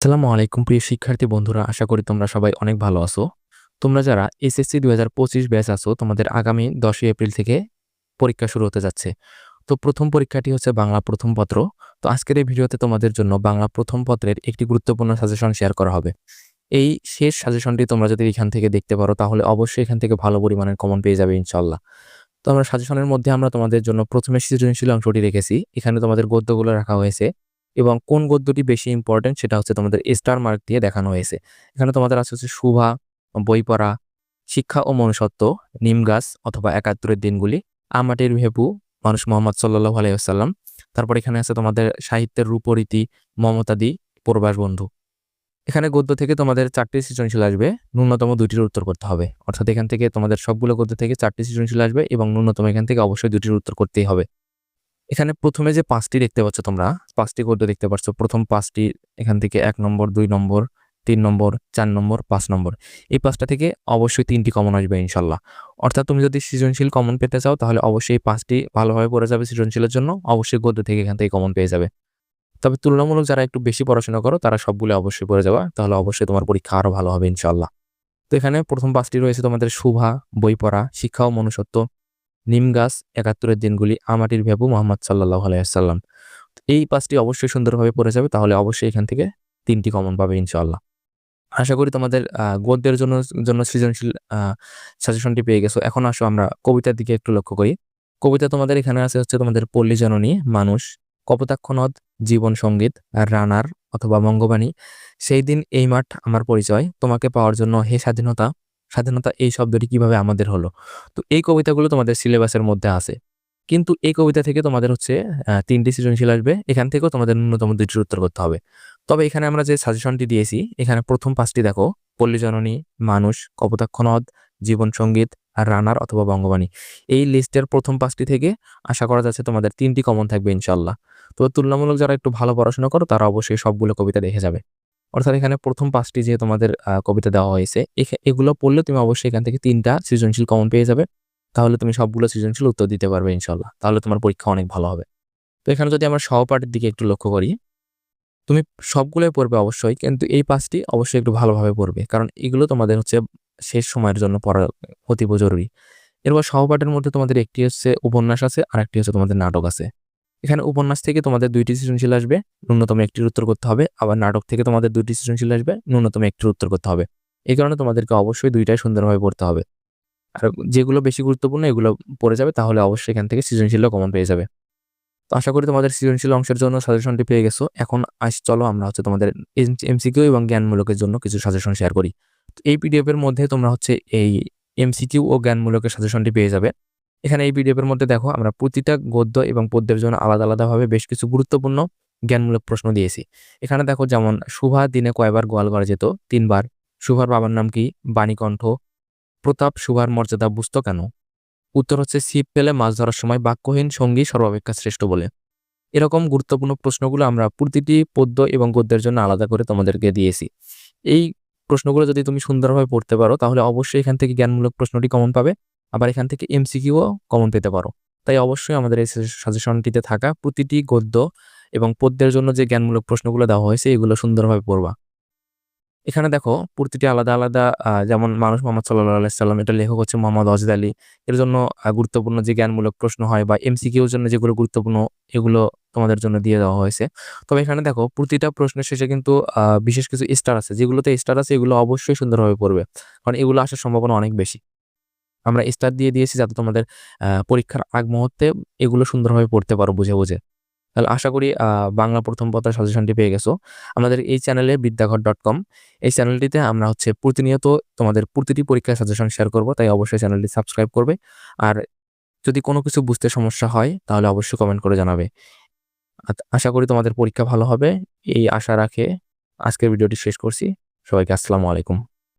আসসালামু আলাইকুম, প্রিয় শিক্ষার্থী বন্ধুরা। আশা করি তোমরা সবাই অনেক ভালো আছো। তোমরা যারা এসএসসি দুই হাজার পঁচিশ ব্যাচ আছো, তোমাদের আগামী দশই এপ্রিল থেকে পরীক্ষা শুরু হতে যাচ্ছে। তো প্রথম পরীক্ষাটি হচ্ছে বাংলা প্রথম পত্র। তো আজকের এই ভিডিওতে তোমাদের জন্য বাংলা প্রথম পত্রের একটি গুরুত্বপূর্ণ সাজেশন শেয়ার করা হবে। এই শেষ সাজেশনটি তোমরা যদি এখান থেকে দেখতে পারো, তাহলে অবশ্যই এখান থেকে ভালো পরিমাণের কমন পেয়ে যাবে ইনশাল্লাহ তো আমরা সাজেশনের মধ্যে আমরা তোমাদের জন্য প্রথমে সৃজনশীল অংশটি রেখেছি। এখানে তোমাদের গদ্যগুলো রাখা হয়েছে। এবং কোন গদ্যটি বেশি ইম্পর্টেন্ট সেটা হচ্ছে তোমাদের স্টার মার্ক দিয়ে দেখানো হয়েছে। এখানে তোমাদের আছে হচ্ছে শুভা বই পড়া শিক্ষা ও মনুষত্ব নিম গাছ অথবা একাত্তরের দিনগুলি আমাটির ভেবু, মানুষ মোহাম্মদ সাল্লাহ আলাইসাল্লাম তারপর এখানে আছে তোমাদের সাহিত্যের রূপরীতি, মমতাদি প্রবাস বন্ধু এখানে গদ্য থেকে তোমাদের চারটি সৃজনশীল আসবে, ন্যূনতম দুটির উত্তর করতে হবে। অর্থাৎ এখান থেকে তোমাদের সবগুলো গদ্য থেকে চারটি সৃজনশীল আসবে এবং ন্যূনতম এখান থেকে অবশ্যই দুটির উত্তর করতেই হবে। এখানে প্রথমে যে পাঁচটি দেখতে পাচ্ছ তোমরা, পাঁচটি গদ্য দেখতে পাচ্ছ। প্রথম পাঁচটি এখান থেকে এক নম্বর, দুই নম্বর, তিন নম্বর, চার নম্বর, পাঁচ নম্বর। এই পাঁচটা থেকে অবশ্যই তিনটি কমন আসবে ইনশাল্লাহ অর্থাৎ তুমি যদি সৃজনশীল কমন পেতে চাও, তাহলে অবশ্যই এই পাঁচটি ভালোভাবে পড়ে যাবে সৃজনশীলের জন্য, অবশ্যই গদ্য থেকে এখান থেকে কমন পেয়ে যাবে। তবে তুলনামূলক যারা একটু বেশি পড়াশোনা করো, তারা সবগুলো অবশ্যই পড়ে যাওয়া তাহলে অবশ্যই তোমার পরীক্ষা আরও ভালো হবে ইনশাল্লাহ তো এখানে প্রথম পাঁচটি রয়েছে তোমাদের শুভা, বই পড়া, শিক্ষা ও মনুষ্যত্ব। নিম গাছ একাত্তরের দিনগুলি আমাটির ভেবু মোহাম্মদ সাল্লাহ আলাইসাল্লাম এই পাঁচটি অবশ্যই সুন্দরভাবে পড়ে যাবে, তাহলে অবশ্যই এখান থেকে তিনটি কমন পাবে ইনশাআল্লাহ। আশা করি তোমাদের গদ্যের জন্য জন্য সৃজনশীল সাজেশনটি পেয়ে গেছো। এখন আসো আমরা কবিতার দিকে একটু লক্ষ্য করি। কবিতা তোমাদের এখানে আছে হচ্ছে তোমাদের পল্লী জননী, মানুষ, কপোতাক্ষ নদ, জীবন সংগীত, রানার অথবা বঙ্গবাণী সেই দিন এই মাঠ আমার পরিচয়। তোমাকে পাওয়ার জন্য হে স্বাধীনতা। স্বাধীনতা এই শব্দটি কীভাবে আমাদের হলো? তো এই কবিতাগুলো তোমাদের সিলেবাসের মধ্যে আছে। কিন্তু এই কবিতা থেকে তোমাদের হচ্ছে তিনটি সৃজনশীল আসবে। এখান থেকেও তোমাদের ন্যূনতম দুইটির উত্তর করতে হবে। তবে এখানে আমরা যে সাজেশনটি দিয়েছি, এখানে প্রথম পাঁচটি দেখো। পল্লীজননী, মানুষ কপোতাক্ষ নদ জীবন সংগীত আর রানার অথবা বঙ্গবাণী। এই লিস্টের প্রথম পাঁচটি থেকে আশা করা যাচ্ছে তোমাদের তিনটি কমন থাকবে ইনশাল্লাহ তো তুলনামূলক যারা একটু ভালো পড়াশোনা করো, তারা অবশ্যই সবগুলো কবিতা দেখে যাবে। অর্থাৎ এখানে প্রথম পাঁচটি যে তোমাদের কবিতা দেওয়া হয়েছে এগুলো পড়লে তুমি অবশ্যই এখান থেকে তিনটা সৃজনশীল কমন পেয়ে যাবে। তাহলে তুমি সবগুলো সৃজনশীল উত্তর দিতে পারবে ইনশাল্লাহ তাহলে তোমার পরীক্ষা অনেক ভালো হবে। তো এখানে যদি আমরা সহপাঠের দিকে একটু লক্ষ্য করি, তুমি সবগুলোই পড়বে অবশ্যই, কিন্তু এই পাঁচটি অবশ্যই একটু ভালোভাবে পড়বে। কারণ এগুলো তোমাদের হচ্ছে শেষ সময়ের জন্য পড়া অতীব জরুরি। এরপর সহপাঠের মধ্যে তোমাদের একটি হচ্ছে উপন্যাস আছে আর একটি হচ্ছে তোমাদের নাটক আছে। এখানে উপন্যাস থেকে তোমাদের দুইটি সৃজনশীল আসবে, ন্যূনতম একটির উত্তর করতে হবে, আবার নাটক থেকে তোমাদের দুইটি সৃজনশীল আসবে, ন্যূনতম একটির উত্তর করতে হবে। এই কারণে তোমাদেরকে অবশ্যই দুইটাই সুন্দরভাবে পড়তে হবে। আর যেগুলো বেশি গুরুত্বপূর্ণ, এগুলো পড়ে যাবে, তাহলে অবশ্যই এখান থেকে সৃজনশীলও কমন পেয়ে যাবে। তো আশা করি তোমাদের সৃজনশীল অংশের জন্য সাজেশনটি পেয়ে গেছো। এখন আস, চলো আমরা হচ্ছে তোমাদের এমসিকিউ এবং জ্ঞানমূলকের জন্য কিছু সাজেশন শেয়ার করি। তো এই পিডিএফ এর মধ্যে তোমরা হচ্ছে এই এমসিকিউ ও জ্ঞানমূলকের সাজেশনটি পেয়ে যাবে। এখানে এই পিডিএফ এর মধ্যে দেখো, আমরা প্রতিটা গদ্য এবং পদ্যের জন্য আলাদা আলাদাভাবে বেশ কিছু গুরুত্বপূর্ণ জ্ঞানমূলক প্রশ্ন দিয়েছি। এখানে দেখো যেমন শুভা দিনে কয়বার গোয়াল করা যেত? তিনবার। শুভার বাবার নাম কি? বাণীকণ্ঠ। প্রতাপ শুভার মর্যাদা বুঝত কেন? উত্তর হচ্ছে, ছিপ পেলে মাছ ধরার সময় বাক্যহীন সঙ্গী সর্বাপেক্ষা শ্রেষ্ঠ বলে। এরকম গুরুত্বপূর্ণ প্রশ্নগুলো আমরা প্রতিটি পদ্য এবং গদ্যের জন্য আলাদা করে তোমাদেরকে দিয়েছি। এই প্রশ্নগুলো যদি তুমি সুন্দরভাবে পড়তে পারো, তাহলে অবশ্যই এখান থেকে জ্ঞানমূলক প্রশ্নটি কমন পাবে। আবার এখান থেকে এমসিকিউও কমন পেতে পারো। তাই অবশ্যই আমাদের এই সাজেশনটিতে থাকা প্রতিটি গদ্য এবং পদ্যের জন্য যে জ্ঞানমূলক প্রশ্নগুলো দেওয়া হয়েছে, এগুলো সুন্দরভাবে পড়বা। এখানে দেখো, প্রতিটি আলাদা আলাদা যেমন মানুষ মোহাম্মদ সাল্লাহ সাল্লাম, এটা লেখক হচ্ছে মোহাম্মদ অজদ আলী। এর জন্য গুরুত্বপূর্ণ যে জ্ঞানমূলক প্রশ্ন হয় বা এমসিকিউর জন্য যেগুলো গুরুত্বপূর্ণ, এগুলো তোমাদের জন্য দিয়ে দেওয়া হয়েছে। তবে এখানে দেখো, প্রতিটা প্রশ্নের শেষে কিন্তু বিশেষ কিছু স্টার আছে। যেগুলোতে স্টার আছে, এগুলো অবশ্যই সুন্দরভাবে পড়বে। কারণ এগুলো আসার সম্ভাবনা অনেক বেশি। আমরা স্টার দিয়ে দিয়েছি যাতে তোমাদের পরীক্ষার আগ মুহূর্তে এগুলো সুন্দরভাবে পড়তে পারো বুঝে বুঝে। তাহলে আশা করি বাংলা প্রথম পত্র সাজেশনটি পেয়ে গেছো। আমাদের এই চ্যানেলে বিদ্যাঘর ডট কম এই চ্যানেলটিতে আমরা হচ্ছে প্রতিনিয়ত তোমাদের প্রতিটি পরীক্ষার সাজেশন শেয়ার করব, তাই অবশ্যই চ্যানেলটি সাবস্ক্রাইব করবে। আর যদি কোনো কিছু বুঝতে সমস্যা হয়, তাহলে অবশ্যই কমেন্ট করে জানাবে। আশা করি তোমাদের পরীক্ষা ভালো হবে, এই আশা রাখে আজকের ভিডিওটি শেষ করছি। সবাইকে আসসালামু আলাইকুম।